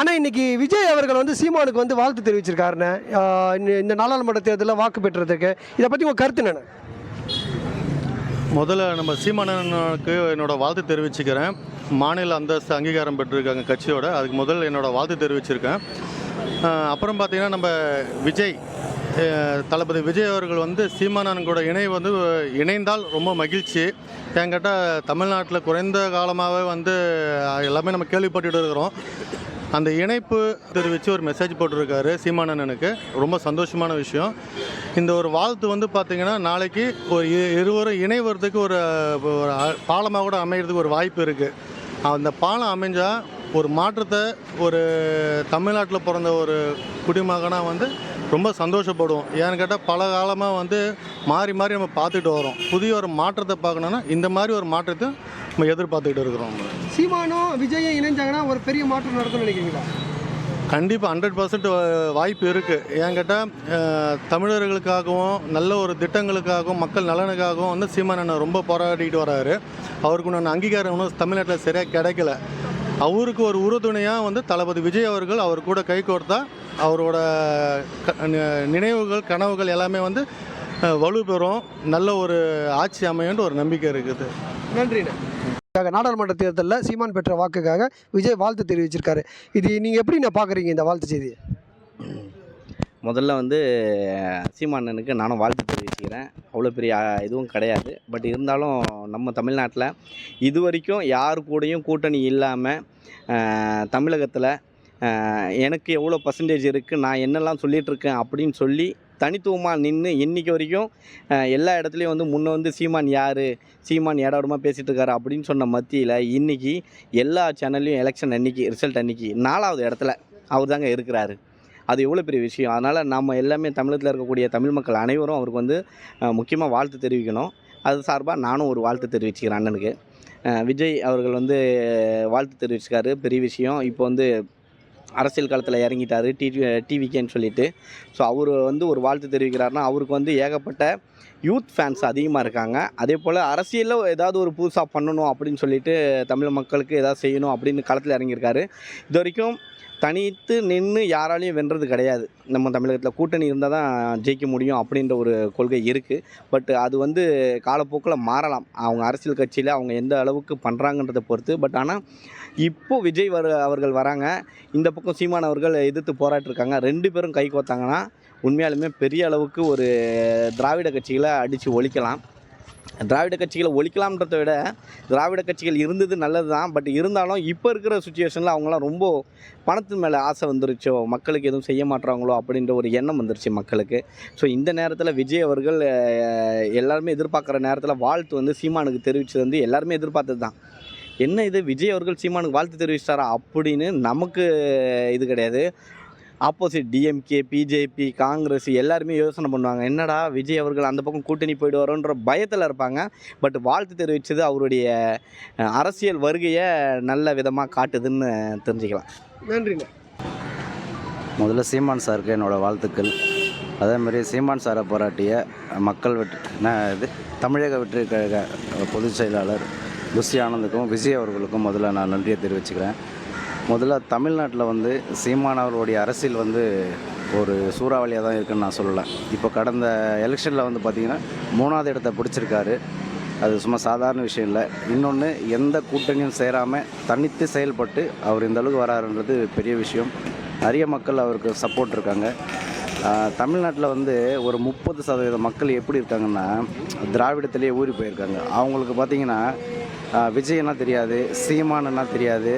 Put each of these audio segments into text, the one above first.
ஆனால் இன்னைக்கு விஜய் அவர்கள் வந்து சீமானுக்கு வந்து வாழ்த்து தெரிவிச்சிருக்காருண்ணே இந்த- நாடாளுமன்ற தேர்தலில் வாக்கு பெற்றதுக்கு. இதை பற்றி உங்கள் கருத்து என்னென்ன முதல்ல நம்ம சீமானனுக்கு என்னோட வாழ்த்து தெரிவிச்சுக்கிறேன். மாநில அந்தஸ்து அங்கீகாரம் பெற்றிருக்காங்க கட்சியோட. அதுக்கு முதல் என்னோட வாழ்த்து தெரிவிச்சிருக்கேன். அப்புறம் பார்த்தீங்கன்னா நம்ம விஜய் தளபதி விஜய் அவர்கள் வந்து சீமானன் கூட இணை வந்து இணைந்தால் ரொம்ப மகிழ்ச்சி. ஏன் கேட்டால் தமிழ்நாட்டில் குறைந்த காலமாகவே வந்து எல்லாமே நம்ம கேள்விப்பட்டுட்டு இருக்கிறோம். அந்த இணைப்பு தெரிவித்து ஒரு மெசேஜ் போட்டிருக்காரு சீமானனுக்கு ரொம்ப சந்தோஷமான விஷயம். இந்த ஒரு வாழ்த்து வந்து பார்த்திங்கன்னா நாளைக்கு ஒரு இ- இருவரும் இணைவதுக்கு ஒரு ஒரு பாலமாக கூட அமைகிறதுக்கு ஒரு வாய்ப்பு இருக்குது அந்த பாலம் அமைஞ்சால் ஒரு மாற்றத்தை ஒரு தமிழ்நாட்டில் பிறந்த ஒரு குடிமகனாக வந்து ரொம்ப சந்தோஷப்படுவோம். ஏன்னு கேட்டால் பல காலமாக வந்து மாறி மாறி நம்ம பார்த்துட்டு வரோம் புதிய ஒரு மாற்றத்தை பார்க்கணுன்னா இந்த மாதிரி ஒரு மாற்றத்தை நம்ம எதிர்பார்த்துக்கிட்டு இருக்கிறோம். சீமானும் விஜயும் இணைஞ்சாங்கன்னா ஒரு பெரிய மாற்றம் நடக்கும்னு நினைக்கிறீங்களா? கண்டிப்பாக ஹண்ட்ரட் பர்சன்ட் வாய்ப்பு இருக்குது ஏன் கேட்டால் தமிழர்களுக்காகவும் நல்ல ஒரு திட்டங்களுக்காகவும் மக்கள் நலனுக்காகவும் வந்து சீமானன் ரொம்ப போராடிட்டு வராரு. அவருக்கு நான் அங்கீகாரம் இன்னும் தமிழ்நாட்டில் சரியாக கிடைக்கல. அவருக்கு ஒரு உறுதுணையாக வந்து தளபதி விஜய் அவர்கள் அவர் கூட கை கோர்த்தா அவரோட நினைவுகள் கனவுகள் எல்லாமே வந்து வலுப்பெறும். நல்ல ஒரு ஆட்சி அமையும்னு ஒரு நம்பிக்கை இருக்குது. நன்றிண்ணே. நாடாளுமன்ற தேர்தலில் சீமான் பெற்ற வாக்குக்காக விஜய் வாழ்த்து தெரிவிச்சிருக்காரு. இது நீங்கள் எப்படி நான் பார்க்குறீங்க இந்த வாழ்த்து செய்தியை? முதல்ல வந்து சீமானனுக்கு நானும் வாழ்த்து தெரிவிச்சுக்கிறேன். அவ்வளோ பெரிய இதுவும் கிடையாது. பட் இருந்தாலும் நம்ம தமிழ்நாட்டில் இது வரைக்கும் யார் கூடயும் கூட்டணி இல்லாமல் தமிழகத்தில் எனக்கு எவ்வளோ பர்சன்டேஜ் இருக்குது நான் என்னெல்லாம் சொல்லிகிட்ருக்கேன் அப்படின்னு சொல்லி தனித்துவமாக நின்று இன்னைக்கு வரைக்கும் எல்லா இடத்துலையும் வந்து முன்னே வந்து சீமான் யார் சீமான் ஏடாடமா பேசிகிட்டு இருக்காரு அப்படின்னு சொன்ன மத்தியில் இன்றைக்கி எல்லா சேனல்லையும் எலெக்ஷன் அன்னைக்கு ரிசல்ட் அன்னைக்கு நாலாவது இடத்துல அவர் தாங்க இருக்கிறாரு. அது எவ்வளோ பெரிய விஷயம்? அதனால் நம்ம எல்லாமே தமிழகத்தில் இருக்கக்கூடிய தமிழ் மக்கள் அனைவரும் அவருக்கு வந்து முக்கியமாக வாழ்த்து தெரிவிக்கணும். அது சார்பாக நானும் ஒரு வாழ்த்து தெரிவிச்சுக்கிறேன் அண்ணனுக்கு. விஜய் அவர்கள் வந்து வாழ்த்து தெரிவிச்சிருக்காரு பெரிய விஷயம். இப்போ வந்து அரசியல் காலத்தில் இறங்கிட்டார் டிவி டிவிக்கேன்னு சொல்லிட்டு. ஸோ அவர் வந்து ஒரு வாழ்த்து தெரிவிக்கிறாருன்னா அவருக்கு வந்து ஏகப்பட்ட யூத் ஃபேன்ஸ் அதிகமாக இருக்காங்க. அதே போல் அரசியலில் ஏதாவது ஒரு புதுசாக பண்ணணும் அப்படின்னு சொல்லிட்டு தமிழ் மக்களுக்கு ஏதாவது செய்யணும் அப்படின்னு களத்தில் இறங்கியிருக்காரு. இது வரைக்கும் தனித்து நின்று யாராலையும் வென்றது கிடையாது. நம்ம தமிழகத்தில் கூட்டணி இருந்தால் தான் ஜெயிக்க முடியும் அப்படின்ற ஒரு கொள்கை இருக்குது பட் அது வந்து காலப்போக்கில் மாறலாம். அவங்க அரசியல் கட்சியில் அவங்க எந்த அளவுக்கு பண்ணுறாங்கன்றதை பொறுத்து. பட் ஆனால் இப்போது விஜய் வர அவர்கள் வராங்க. இந்த பக்கம் சீமான் அவர்கள் எதிர்த்து போராட்டிருக்காங்க ரெண்டு பேரும் கை கோத்தாங்கன்னா உண்மையாலுமே பெரிய அளவுக்கு ஒரு திராவிட கட்சிகளை அடித்து ஒழிக்கலாம். திராவிட கட்சிகளை ஒழிக்கலாம்ன்றத விட திராவிட கட்சிகள் இருந்தது நல்லது தான் பட் இருந்தாலும் இப்போ இருக்கிற சுச்சுவேஷனில் அவங்களாம் ரொம்ப பணத்தின் மேலே ஆசை வந்துருச்சோ மக்களுக்கு எதுவும் செய்ய மாட்றாங்களோ அப்படின்ற ஒரு எண்ணம் வந்துருச்சு மக்களுக்கு. ஸோ இந்த நேரத்தில் விஜய் அவர்கள் எல்லாருமே எதிர்பார்க்குற நேரத்தில் வாழ்த்து வந்து சீமானுக்கு தெரிவித்தது வந்து எல்லாருமே எதிர்பார்த்தது தான் என்ன இது? விஜய் அவர்கள் சீமானுக்கு வாழ்த்து தெரிவிச்சிட்டாரா? அப்படின்னு நமக்கு இது கிடையாது. ஆப்போசிட் டிஎம்கே பிஜேபி காங்கிரஸ் எல்லாருமே யோசனை பண்ணுவாங்க. என்னடா விஜய் அவர்கள் அந்த பக்கம் கூட்டணி போயிடுவாரோன்ற பயத்தில் இருப்பாங்க. பட் வாழ்த்து தெரிவித்தது அவருடைய அரசியல் வருகையை நல்ல விதமாக காட்டுதுன்னு தெரிஞ்சுக்கலாம். நன்றிண்ணே முதல்ல சீமான் சாருக்கு என்னோடய வாழ்த்துக்கள். அதே மாதிரி சீமான் சாரை பாராட்டிய மக்கள் வெற்றி என்ன இது தமிழக வெற்றி கழக பொதுச் செயலாளர் புஷி ஆனந்துக்கும் விஜய் அவர்களுக்கும் முதல்ல நான் நன்றியை தெரிவிச்சுக்கிறேன். முதல்ல தமிழ்நாட்டில் வந்து சீமானவர்களுடைய அரசியல் வந்து ஒரு சூறாவளியாக தான் இருக்குன்னு நான் சொல்லலை. இப்போ கடந்த எலெக்ஷனில் வந்து பார்த்திங்கன்னா மூணாவது இடத்த பிடிச்சிருக்காரு. அது சும்மா சாதாரண விஷயம் இல்லை. இன்னொன்று எந்த கூட்டணியும் சேராமல் தனித்து செயல்பட்டு அவர் இந்த அளவுக்கு வராருன்றது பெரிய விஷயம். நிறைய மக்கள் அவருக்கு சப்போர்ட் இருக்காங்க. தமிழ்நாட்டில் வந்து ஒரு முப்பது சதவீத மக்கள் எப்படி இருக்காங்கன்னா திராவிடத்திலேயே ஊறி போயிருக்காங்க. அவங்களுக்கு பார்த்தீங்கன்னா விஜயன்னா விஜய்னா தெரியாது சீமானன்னா தெரியாது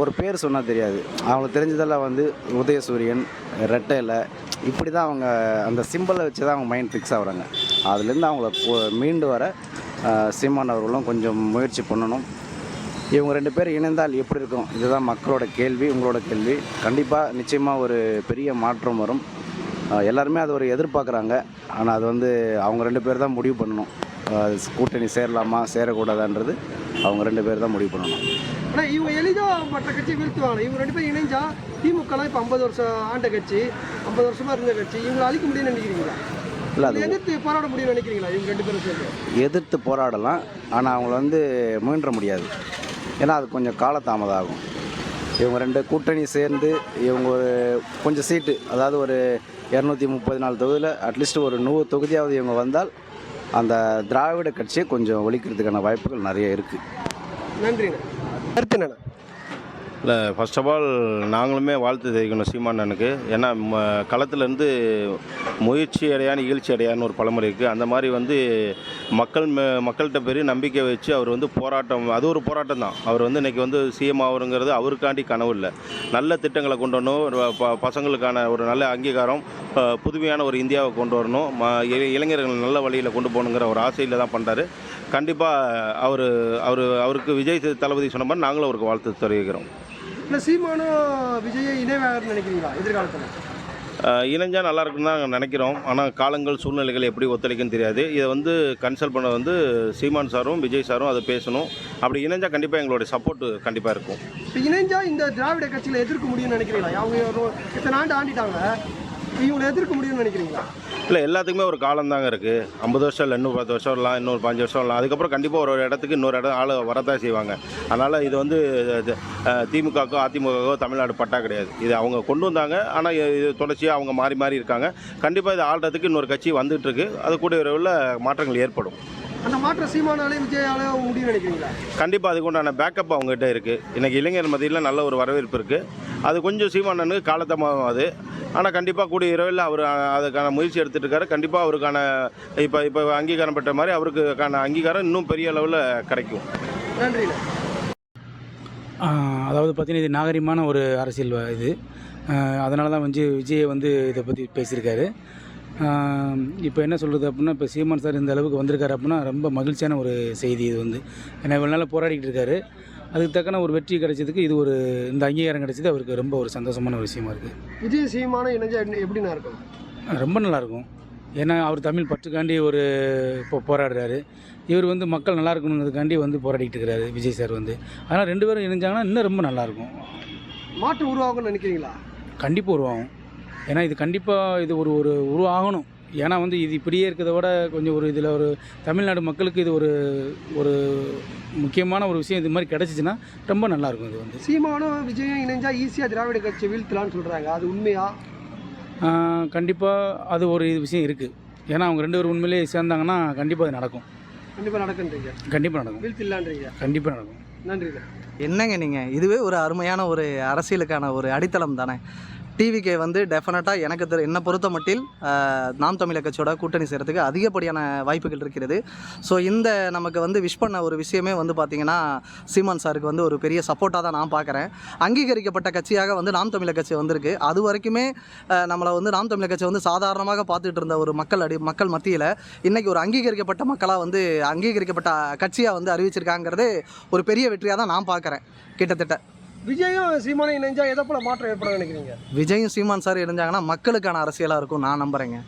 ஒரு பேர் சொன்னால் தெரியாது. அவங்களுக்கு தெரிஞ்சதெல்லாம் வந்து உதயசூரியன் ரெட்டையில. இப்படி தான் அவங்க அந்த சிம்பிளை வச்சு தான் அவங்க மைண்ட் ஃபிக்ஸ் ஆகுறாங்க. அதுலேருந்து அவங்கள மீண்டு வர சீமான் அவர்களும் கொஞ்சம் முயற்சி பண்ணணும். இவங்க ரெண்டு பேரும் இணைந்தால் எப்படி இருக்கும்? இதுதான் மக்களோட கேள்வி உங்களோட கேள்வி. கண்டிப்பாக நிச்சயமாக ஒரு பெரிய மாற்றம் வரும். எல்லாருமே அது ஒரு எதிர்பார்க்குறாங்க. ஆனால் அது வந்து அவங்க ரெண்டு பேர் தான் முடிவு பண்ணணும். கூட்டணி சேரலாமா சேரக்கூடாதான்றது அவங்க ரெண்டு பேர் தான் முடிவு பண்ணணும். ஆனால் இவங்க எளிதாக மற்ற கட்சியை வீழ்த்துவாங்க. இவங்க ரெண்டு பேரும் இணைஞ்சா திமுகலாம் இப்போ ஐம்பது வருஷம் ஆண்ட கட்சி ஐம்பது வருஷமா இருந்த கட்சி. இவங்களை அழிக்க முடியும்னு நினைக்கிறீங்களா? இல்லை எதிர்த்து போராட முடியும்னு நினைக்கிறீங்களா இவங்க ரெண்டு பேரும் சேர்ந்து? எதிர்த்து போராடலாம். ஆனால் அவங்கள வந்து முயன்ற முடியாது. ஏன்னா அது கொஞ்சம் காலதாமதம் ஆகும் இவங்க ரெண்டு கூட்டணி சேர்ந்து இவங்க ஒரு கொஞ்சம் சீட்டு அதாவது ஒரு இரநூத்தி முப்பது நாலு தொகுதியில் அட்லீஸ்ட் ஒரு நூறு தொகுதியாவது இவங்க வந்தால் அந்த திராவிட கட்சியை கொஞ்சம் ஒழிக்கிறதுக்கான வாய்ப்புகள் நிறைய இருக்குது நன்றிண்ணே. கருத்து என்னென்ன இல்லை ஃபர்ஸ்ட் ஆஃப் ஆல் நாங்களுமே வாழ்த்து தெரிவிக்கணும் சீமானனுக்கு ஏன்னா ம களத்துலேருந்து முயற்சி அடையான இகழ்ச்சி அடையான்னு ஒரு பழமொழி இருக்குது அந்த மாதிரி வந்து மக்கள் மே மக்கள்கிட்ட பெரிய நம்பிக்கை வச்சு அவர் வந்து போராட்டம் அது ஒரு போராட்டம் தான். அவர் வந்து இன்றைக்கி வந்து சிஎம் ஆகுறங்கிறது அவருக்காண்டி கனவு இல்லை. நல்ல திட்டங்களை கொண்டு வரணும். ப பசங்களுக்கான ஒரு நல்ல அங்கீகாரம் புதுமையான ஒரு இந்தியாவை கொண்டு வரணும். ம இளை- இளைஞர்கள் நல்ல வழியில் கொண்டு போகணுங்கிற ஒரு ஆசையில் தான் பண்ணுறாரு கண்டிப்பாக அவர் அவர் அவருக்கு விஜய் தளபதி சொன்ன மாதிரி நாங்களும் அவருக்கு வாழ்த்து தெரிவிக்கிறோம். இல்லை சீமானும் விஜயை இணைவாகன்னு நினைக்கிறீங்களா எதிர்காலத்தில்? அஹ் இணைஞ்சா நல்லா இருக்குன்னு தான் நினைக்கிறோம். ஆனால் காலங்கள் சூழ்நிலைகள் எப்படி ஒத்துழைக்குன்னு தெரியாது. இதை வந்து கன்சல்ட் பண்ண வந்து சீமான் சாரும் விஜய் சாரும் அதை பேசணும். அப்படி இணைஞ்சா கண்டிப்பாக எங்களுடைய சப்போர்ட் கண்டிப்பாக இருக்கும். இப்போ இணைஞ்சா இந்த திராவிட கட்சிகளை எதிர்க்க முடியும்னு நினைக்கிறீங்களா? அவங்க இத்தனை ஆண்டு ஆண்டிட்டாங்க? இவங்களை எதிர்க்க முடியும்னு நினைக்கிறீங்களா? இல்லை எல்லாத்துக்குமே ஒரு காலம் தாங்க இருக்குது ஐம்பது வருஷம் இல்லை இன்னும் பத்து வருஷம் இல்லை இன்னொரு பாஞ்சு வருஷம் இல்லை அதுக்கப்புறம் கண்டிப்பாக ஒரு இடத்துக்கு இன்னொரு இடம் ஆள் வரதான் செய்வாங்க. அதனால் இது வந்து திமுகக்கோ அதிமுகவோ தமிழ்நாடு பட்டா கிடையாது. இது அவங்க கொண்டு வந்தாங்க ஆனால் இது தொடர்ச்சியாக அவங்க மாறி மாறி இருக்காங்க. கண்டிப்பாக இது ஆள்றதுக்கு இன்னொரு கட்சி வந்துட்டு இருக்கு. அது கூட விரைவில் மாற்றங்கள் ஏற்படும். அந்த மாற்றம் சீமானாலே விஜயாலே முடியும்னு நினைக்கிறீங்களா? கண்டிப்பாக அதுக்கு உண்டான பேக்கப் அவங்ககிட்ட இருக்குது இன்றைக்கி இளைஞர் மத்தியில் நல்ல ஒரு வரவேற்பு இருக்குது அது கொஞ்சம் சீமானனுக்கு காலத்தமாகும் அது ஆனால் கண்டிப்பாக கூடிய இரவில் அவர் அதுக்கான முயற்சி எடுத்துகிட்டு இருக்காரு கண்டிப்பாக அவருக்கான இப்போ இப்போ அங்கீகாரம் பெற்ற மாதிரி அவருக்கான அங்கீகாரம் இன்னும் பெரிய அளவில் கிடைக்கும். ஆஹ் அதாவது பார்த்தீங்கன்னா இது நாகரிகமான ஒரு அரசியல் வ- இது. அதனால தான் வந்து விஜய் வந்து இதை பற்றி பேசியிருக்காரு. இப்போ என்ன சொல்கிறது அப்படின்னா இப்போ சீமான் சார் இந்த அளவுக்கு வந்திருக்காரு அப்படின்னா ரொம்ப மகிழ்ச்சியான ஒரு செய்தி இது வந்து. ஏன்னா இவ்வளோ நாள் போராடிக்கிட்டு இருக்காரு. அதுக்கு தக்கன ஒரு வெற்றி கிடைச்சதுக்கு இது ஒரு இந்த அங்கீகாரம் கிடைச்சது அவருக்கு ரொம்ப ஒரு சந்தோஷமான ஒரு விஷயமா இருக்குது விஜய் சீமானும் இணைஞ்சா எப்படிண்ணா இருக்கும்? ரொம்ப நல்லாயிருக்கும் ஏன்னா அவர் தமிழ் பற்றுக்காண்டி ஒரு இப்போ போராடுறாரு. இவர் வந்து மக்கள் நல்லா இருக்கணுங்கிறதுக்காண்டி வந்து போராடிக்கிட்டு இருக்கிறாரு விஜய் சார் வந்து. அதனால் ரெண்டு பேரும் இணைஞ்சாங்கன்னா இன்னும் ரொம்ப நல்லாயிருக்கும் மாற்றம் உருவாகும்னு நினைக்கிறீங்களா? கண்டிப்பாக உருவாகும். ஏன்னா இது கண்டிப்பாக இது ஒரு ஒரு உருவாகணும். ஏன்னா வந்து இது இப்படியே இருக்கிறத விட கொஞ்சம் ஒரு இதில் ஒரு தமிழ்நாடு மக்களுக்கு இது ஒரு ஒரு முக்கியமான ஒரு விஷயம் இது மாதிரி கிடச்சிச்சின்னா ரொம்ப நல்லாயிருக்கும் இது வந்து. சீமானும் விஜயும் இணைஞ்சா ஈஸியாக திராவிட கட்சியை வீழ்த்தலாம்னு சொல்கிறாங்க அது உண்மையா? கண்டிப்பாக அது ஒரு விஷயம் இருக்குது ஏன்னா அவங்க ரெண்டு பேரும் உண்மையிலேயே சேர்ந்தாங்கன்னா கண்டிப்பாக அது நடக்கும். கண்டிப்பாக நடக்குன்றீங்க. கண்டிப்பாக நடக்கும். வீழ்த்திடலான்றீங்க. கண்டிப்பாக நடக்கும். நன்றிண்ணே என்னங்க நீங்கள் இதுவே ஒரு அருமையான ஒரு அரசியலுக்கான ஒரு அடித்தளம் தானே? டிவிகே வந்து டெஃபினட்டாக எனக்கு தெரி என்னை பொறுத்த மட்டில் நாம் தமிழர் கட்சியோட கூட்டணி செய்கிறதுக்கு அதிகப்படியான வாய்ப்புகள் இருக்கிறது. ஸோ இந்த நமக்கு வந்து விஷ் பண்ண ஒரு விஷயமே வந்து பார்த்திங்கன்னா சீமான் சாருக்கு வந்து ஒரு பெரிய சப்போர்ட்டாக தான் நான் பார்க்குறேன் அங்கீகரிக்கப்பட்ட கட்சியாக வந்து நாம் தமிழர் கட்சி வந்திருக்கு. அது வரைக்குமே நம்மளை வந்து நாம் தமிழக கட்சி வந்து சாதாரணமாக பார்த்துட்டு இருந்த ஒரு மக்கள் அடி மக்கள் மத்தியில் இன்றைக்கி ஒரு அங்கீகரிக்கப்பட்ட மக்களாக வந்து அங்கீகரிக்கப்பட்ட கட்சியாக வந்து அறிவிச்சிருக்காங்கிறது ஒரு பெரிய வெற்றியாக தான் நான் பார்க்குறேன் கிட்டத்தட்ட. விஜயும் சீமானும் இணைஞ்சா எதை போல மாற்றம் ஏற்படும் நினைக்கிறீங்க? விஜயும் சீமான் சார் இணைஞ்சாங்கன்னா மக்களுக்கான அரசியலாக இருக்கும் நான் நம்புறேங்க.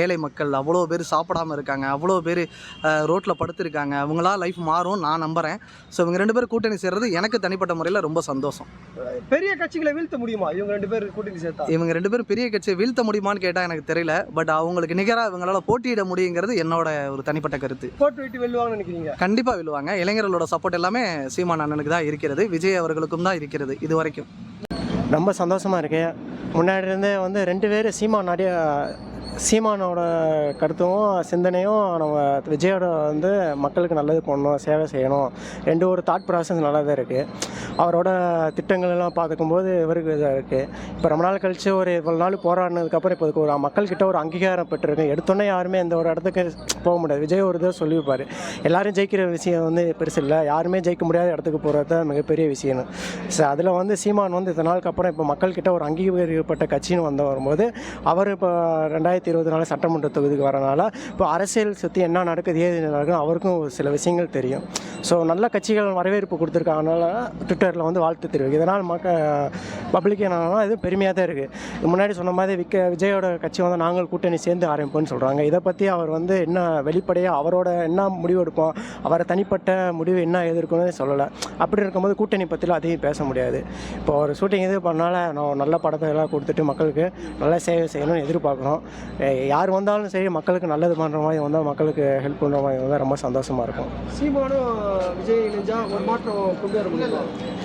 ஏழை மக்கள் அவ்வளோ பேர் சாப்பிடாம இருக்காங்க அவ்வளோ பேர் ரோட்டில் படுத்திருக்காங்க. அவங்களா லைஃப் மாறும் நான் நம்புகிறேன் ஸோ இவங்க ரெண்டு பேரும் கூட்டணி சேர்றது எனக்கு தனிப்பட்ட முறையில் ரொம்ப சந்தோஷம். பெரிய கட்சிகளை வீழ்த்த முடியுமா? இவங்க ரெண்டு பேர் கூட்டணி சேர்த்தா? இவங்க ரெண்டு பேரும் பெரிய கட்சியை வீழ்த்த முடியுமான்னு கேட்டால் எனக்கு தெரியல. பட் அவங்களுக்கு நிகராக இவங்களால போட்டியிட முடியுங்கிறது என்னோட ஒரு தனிப்பட்ட கருத்து. போட்டு விட்டு வெல்லுவாங்கன்னு நினைக்கிறீங்க? கண்டிப்பாக விழுவாங்க இளைஞர்களோட சப்போர்ட் எல்லாமே சீமான் அண்ணனுக்கு தான் இருக்கிறது. விஜய் அவர்களுக்கும் தான் இருக்கிறது இது வரைக்கும். ரொம்ப சந்தோஷமாக இருக்கு. முன்னாடி இருந்தே வந்து ரெண்டு பேர் சீமான் நிறைய சீமானோட கருத்தும் சிந்தனையும் நம்ம விஜயோட வந்து மக்களுக்கு நல்லது பண்ணணும் சேவை செய்யணும். ரெண்டு ஒரு தாட் ப்ராசஸ் நல்லா தான் இருக்குது அவரோட திட்டங்கள் எல்லாம் பார்த்துக்கும்போது இவருக்கு இதாக இருக்குது இப்போ ரொம்ப நாள் கழித்து ஒரு இவ்வளோ நாள் போராடினதுக்கப்புறம் இப்போ இதுக்கு ஒரு மக்கள்கிட்ட ஒரு அங்கீகாரம் பெற்றிருக்கு. எடுத்தோன்னே யாருமே இந்த ஒரு இடத்துக்கு போக முடியாது. விஜய் ஒரு இதை சொல்லியிருப்பார். எல்லாரும் ஜெயிக்கிற விஷயம் வந்து பெருசு இல்லை. யாருமே ஜெயிக்க முடியாத இடத்துக்கு போகிறது தான் மிகப்பெரிய விஷயம் ஸோ அதில் வந்து சீமான் வந்து இத்தனை நாளுக்கு அப்புறம் இப்போ மக்கள்கிட்ட ஒரு அங்கீகரிக்கப்பட்ட கட்சின்னு வந்து வரும்போது அவர் இப்போ ரெண்டாயிரத்தி இருபத்தி நாலு சட்டமன்ற தொகுதிக்கு வரனால இப்போ அரசியல் சுற்றி என்ன நடக்குது ஏது நடக்குது அவருக்கும் சில விஷயங்கள் தெரியும். ஸோ நல்ல கட்சிகள் வரவேற்பு கொடுத்துருக்காங்கனால ட்விட்டரில் வந்து வாழ்த்து தெரிவிக்கும் இதனால் மக்க பப்ளிக் என்னன்னா இது பெருமையாக தான் இருக்குது முன்னாடி சொன்ன மாதிரி விக்க விஜயோட கட்சி வந்து நாங்கள் கூட்டணி சேர்ந்து ஆரம்பிப்போம்னு சொல்கிறாங்க இதை பற்றி அவர் வந்து என்ன வெளிப்படையாக அவரோட என்ன முடிவு எடுப்போம் அவரை தனிப்பட்ட முடிவு என்ன எதிர்க்கணும்னு சொல்லலை. அப்படி இருக்கும்போது கூட்டணி பற்றிலாம் அதிகம் பேச முடியாது. இப்போ ஒரு ஷூட்டிங் இது பண்ணால் நான் நல்ல படத்தை எல்லாம் கொடுத்துட்டு மக்களுக்கு நல்ல சேவை செய்யணும்னு எதிர்பார்க்குறோம். யார் வந்தாலும் சரி மக்களுக்கு நல்லது பண்ணுற மாதிரி வந்தால் மக்களுக்கு ஹெல்ப் பண்ணுற மாதிரி வந்தால் ரொம்ப சந்தோஷமாக இருக்கும். சீமானும் விஜய் இணைஞ்சா ஒரு மாற்றம் கொண்டு வர முடியுமா?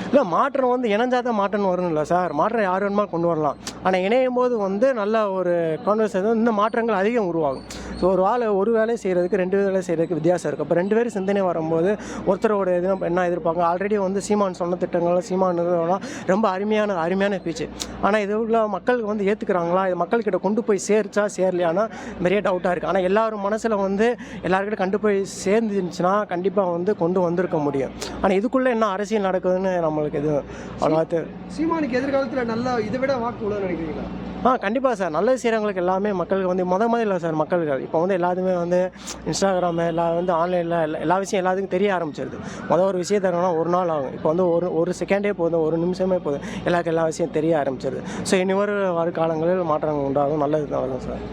இல்லை மாற்றம் வந்து இணைஞ்சாதான் தான் மாற்றம் வரும் இல்லை சார். மாற்றம் யார் வேணுமா கொண்டு வரலாம். ஆனால் இணையும் போது வந்து நல்ல ஒரு கான்வர்சேஷன் இந்த மாற்றங்கள் அதிகம் உருவாகும். ஸோ ஒரு வேலை ஒரு வேலை செய்கிறதுக்கு ரெண்டு வேலை செய்கிறதுக்கு வித்தியாசம் இருக்குது அப்போ ரெண்டு பேரும் சிந்தனை வரும்போது ஒருத்தரோட இது என்ன எதிர்ப்பாங்க ஆல்ரெடி வந்து சீமான் சொன்ன திட்டங்கள் சீமான் இதெல்லாம் ரொம்ப அருமையான அருமையான பேச்சு ஆனால் இது உள்ள மக்களுக்கு வந்து ஏற்றுக்கிறாங்களா இது மக்கள்கிட்ட கொண்டு போய் சேர்ச்சா சேரலையானா நிறைய டவுட்டாக இருக்குது ஆனால் எல்லாரும் மனசில் வந்து எல்லாருக்கிட்ட கொண்டு போய் சேர்ந்துருந்துச்சுன்னா கண்டிப்பாக வந்து கொண்டு வந்திருக்க முடியும். ஆனால் இதுக்குள்ளே என்ன அரசியல் நடக்குதுன்னு நம்மளுக்கு எதுவும் அவ்வளோவா தெ- சீமானுக்கு எதிர்காலத்தில் நல்லா இதை விட வாக்கு நினைக்கிறீங்களா? ஆ கண்டிப்பாக சார். நல்லது செய்கிறவங்களுக்கு எல்லாமே மக்களுக்கு வந்து முத மாதிரி இல்லை சார் மக்கள்கள். இப்போ வந்து எல்லாத்துமே வந்து இன்ஸ்டாகிராமு எல்லா வந்து ஆன்லைனில் எல்லா எல்லா விஷயம் எல்லாத்துக்கும் தெரிய ஆரம்பிச்சிருது. மொதல் ஒரு விஷயம் தரணும்னா ஒரு நாள் ஆகும். இப்போ வந்து ஒரு ஒரு செகண்டே போதும் ஒரு நிமிஷமே போதும். எல்லாருக்கும் எல்லா விஷயம் தெரிய ஆரம்பிச்சிருது. ஸோ இனி வரும் வரும் காலங்களில் மாற்றங்கள் உண்டாகும். நல்லது தான் சார்.